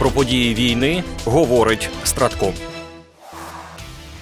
Про події війни говорить Стратко.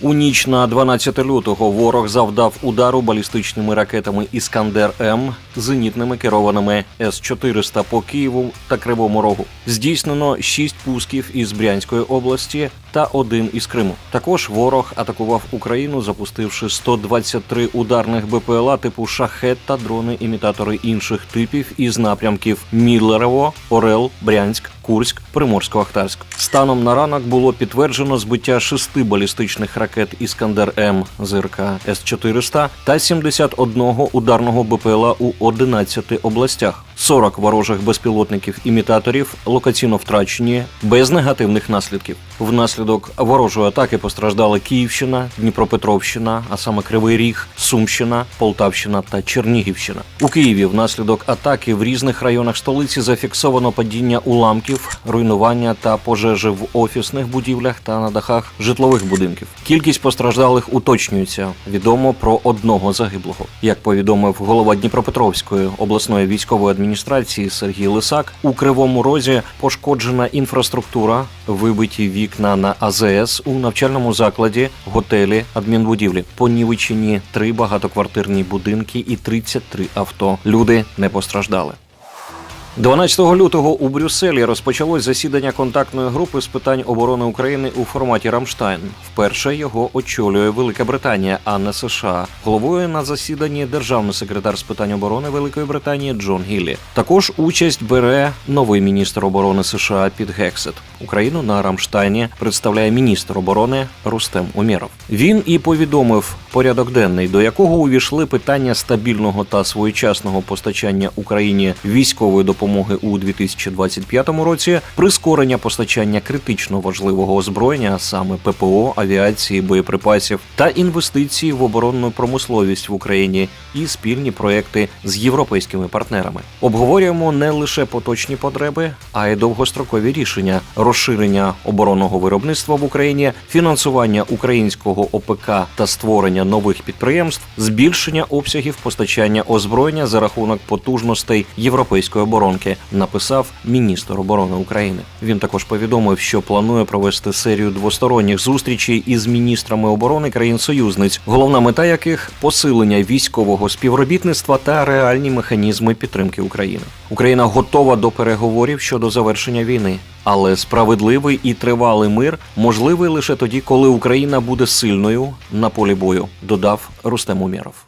У ніч на 12 лютого ворог завдав удару балістичними ракетами Іскандер М зенітними керованими С-400 по Києву та Кривому Рогу. Здійснено шість пусків із Брянської області та один із Криму. Також ворог атакував Україну, запустивши 123 ударних БПЛА типу Шахет та дрони-імітатори інших типів із напрямків Міллерово, Орел, Брянськ, Курськ, Приморсько-Ахтарськ. Станом на ранок було підтверджено збиття шести балістичних ракет Іскандер М ЗРК С-400 та 71 ударного БПЛА у 11 областях. 40 ворожих безпілотників-імітаторів локаційно втрачені без негативних наслідків. Внаслідок ворожої атаки постраждали Київщина, Дніпропетровщина, а саме Кривий Ріг, Сумщина, Полтавщина та Чернігівщина. У Києві внаслідок атаки в різних районах столиці зафіксовано падіння уламків, руйнування та пожежі в офісних будівлях та на дахах житлових будинків. Кількість постраждалих уточнюється. Відомо про одного загиблого. Як повідомив голова Дніпропетровської обласної військової адміністрації Сергій Лисак, у кривому розі пошкоджена інфраструктура, вибиті вікна на АЗС у навчальному закладі, готелі, адмінбудівлі, понівечені три багатоквартирні будинки і 33 авто. Люди не постраждали. 12 лютого у Брюсселі розпочалось засідання контактної групи з питань оборони України у форматі Рамштайн. Вперше його очолює Велика Британія, а не США. Головою на засіданні державний секретар з питань оборони Великої Британії Джон Гіллі. Також участь бере новий міністр оборони США Піт Гексет. Україну на Рамштайні представляє міністр оборони Рустем Умєров. Він і повідомив порядок денний, до якого увійшли питання стабільного та своєчасного постачання Україні військової допомоги у 2025 році, прискорення постачання критично важливого озброєння, саме ППО, авіації, боєприпасів та інвестиції в оборонну промисловість в Україні і спільні проекти з європейськими партнерами. Обговорюємо не лише поточні потреби, а й довгострокові рішення, розширення оборонного виробництва в Україні, фінансування українського ОПК та створення нових підприємств, збільшення обсягів постачання озброєння за рахунок потужностей європейської оборонки, написав міністр оборони України. Він також повідомив, що планує провести серію двосторонніх зустрічей із міністрами оборони країн-союзниць, головна мета яких посилення військового співробітництва та реальні механізми підтримки України. Україна готова до переговорів щодо завершення війни. Але справедливий і тривалий мир можливий лише тоді, коли Україна буде сильною на полі бою, додав Рустем Умєров.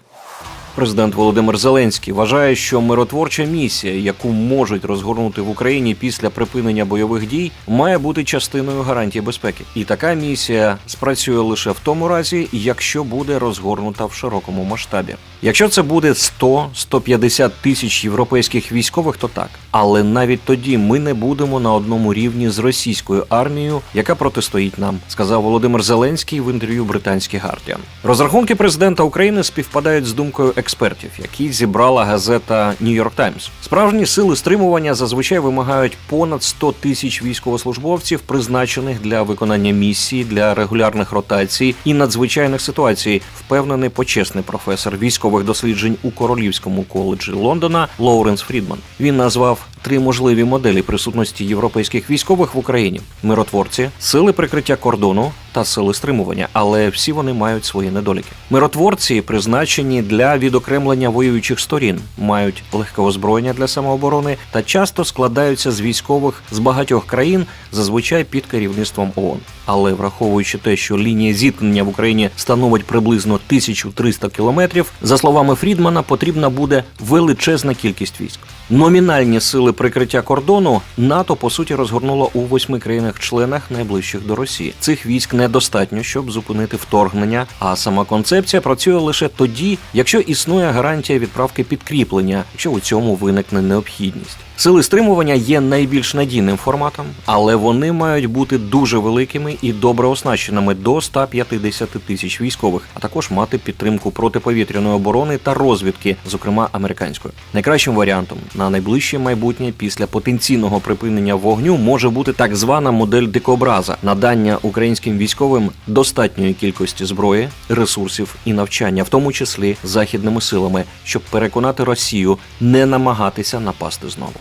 Президент Володимир Зеленський вважає, що миротворча місія, яку можуть розгорнути в Україні після припинення бойових дій, має бути частиною гарантії безпеки. І така місія спрацює лише в тому разі, якщо буде розгорнута в широкому масштабі. Якщо це буде 100-150 тисяч європейських військових, то так. Але навіть тоді ми не будемо на одному рівні з російською армією, яка протистоїть нам, сказав Володимир Зеленський в інтерв'ю британський Гардіан. Розрахунки президента України співпадають з думкою експертів, які зібрала газета Нью-Йорк Таймс. Справжні сили стримування зазвичай вимагають понад 100 тисяч військовослужбовців, призначених для виконання місії для регулярних ротацій і надзвичайних ситуацій. Впевнений почесний професор військових досліджень у Королівському коледжі Лондона Лоуренс Фрідман. Він назвав три можливі моделі присутності європейських військових в Україні: миротворці, сили прикриття кордону та сили стримування, але всі вони мають свої недоліки. Миротворці призначені для відокремлення воюючих сторін, мають легке озброєння для самооборони та часто складаються з військових з багатьох країн, зазвичай під керівництвом ООН. Але враховуючи те, що лінія зіткнення в Україні становить приблизно 1300 кілометрів, за словами Фрідмана, потрібна буде величезна кількість військ. Номінальні сили прикриття кордону НАТО по суті розгорнуло у восьми країнах-членах найближчих до Росії. Цих військ недостатньо, щоб зупинити вторгнення. А сама концепція працює лише тоді, якщо існує гарантія відправки підкріплення, якщо у цьому виникне необхідність. Сили стримування є найбільш надійним форматом, але вони мають бути дуже великими і добре оснащеними до 150 тисяч військових, а також мати підтримку протиповітряної оборони та розвідки, зокрема американської. Найкращим варіантом на найближче майбутнє після потенційного припинення вогню може бути так звана модель дикобраза надання українським військовим достатньої кількості зброї, ресурсів і навчання, в тому числі західними силами, щоб переконати Росію не намагатися напасти знову.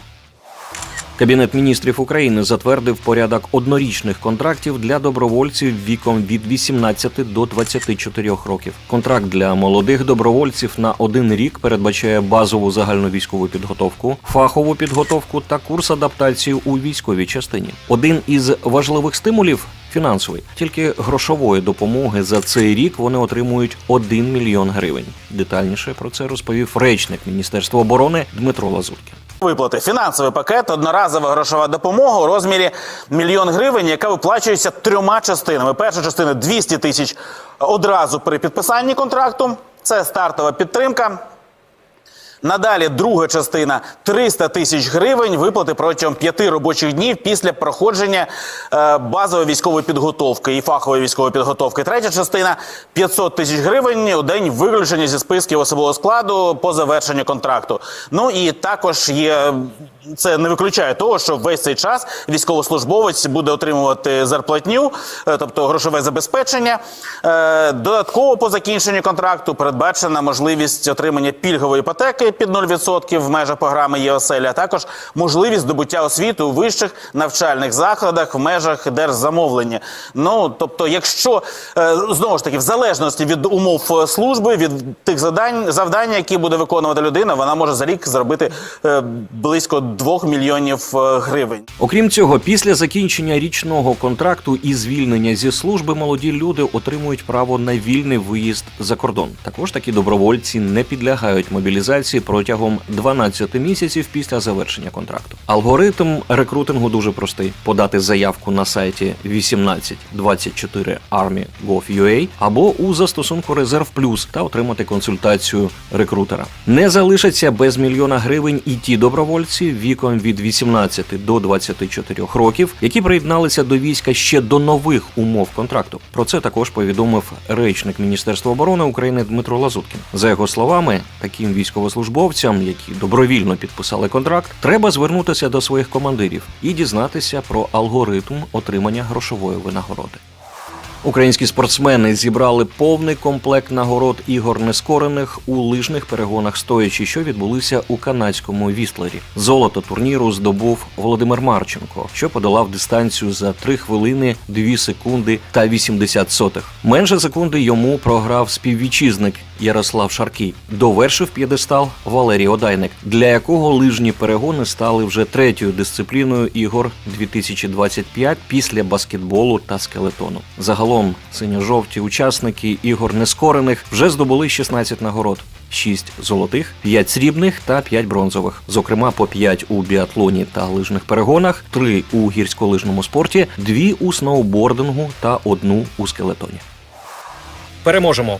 Кабінет міністрів України затвердив порядок однорічних контрактів для добровольців віком від 18 до 24 років. Контракт для молодих добровольців на один рік передбачає базову загальновійськову підготовку, фахову підготовку та курс адаптації у військовій частині. Один із важливих стимулів фінансовий. Тільки грошової допомоги за цей рік вони отримують 1 мільйон гривень. Детальніше про це розповів речник Міністерства оборони Дмитро Лазуткін. Виплати фінансовий пакет, одноразова грошова допомога у розмірі мільйон гривень, яка виплачується трьома частинами. Перша частина 200 тисяч одразу при підписанні контракту. Це стартова підтримка. Надалі друга частина 300 тисяч гривень виплати протягом п'яти робочих днів після проходження е, базової військової підготовки і фахової військової підготовки. Третя частина 500 тисяч гривень у день виключення зі списків особового складу по завершенню контракту. Ну і також є це не виключає того, що весь цей час військовослужбовець буде отримувати зарплатню, е, тобто грошове забезпечення. Е, Додатково по закінченню контракту передбачена можливість отримання пільгової іпотеки під 0% в межах програми ЄОСЕЛь, а також можливість здобуття освіти у вищих навчальних закладах в межах держзамовлення. Ну тобто, якщо е, знову ж таки, в залежності від умов е, служби, від тих завдань, завдань, які буде виконувати людина, вона може за рік заробити е, близько 2 мільйонів гривень. Окрім цього, після закінчення річного контракту і звільнення зі служби молоді люди отримують право на вільний виїзд за кордон. Також такі добровольці не підлягають мобілізації протягом 12 місяців після завершення контракту. Алгоритм рекрутингу дуже простий: подати заявку на сайті 1824 army.gov.ua або у застосунку Резерв Плюс та отримати консультацію рекрутера. Не залишаться без мільйона гривень і ті добровольці віком від 18 до 24 років, які приєдналися до війська ще до нових умов контракту. Про це також повідомив речник Міністерства оборони України Дмитро Лазуткін. За його словами, таким військовослужбовцям, які добровільно підписали контракт, треба звернутися до своїх командирів і дізнатися про алгоритм отримання грошової винагороди. Українські спортсмени зібрали повний комплект нагород ігор нескорених у лижних перегонах стоячи, що відбулися у канадському вістлері. Золото турніру здобув Володимир Марченко, що подолав дистанцію за 3 хвилини 2 секунди та 80 сотих. Менше секунди йому програв співвітчизник Ярослав Шаркій. Довершив п'єдестал Валерій Одайник, для якого лижні перегони стали вже третьою дисципліною ігор 2025 після баскетболу та скелетону. Загалом синьо-жовті учасники ігор нескорених вже здобули 16 нагород. 6 золотих, 5 срібних та 5 бронзових. Зокрема, по 5 у біатлоні та лижних перегонах, 3 у гірськолижному спорті, 2 у сноубордингу та 1 у скелетоні. Переможемо.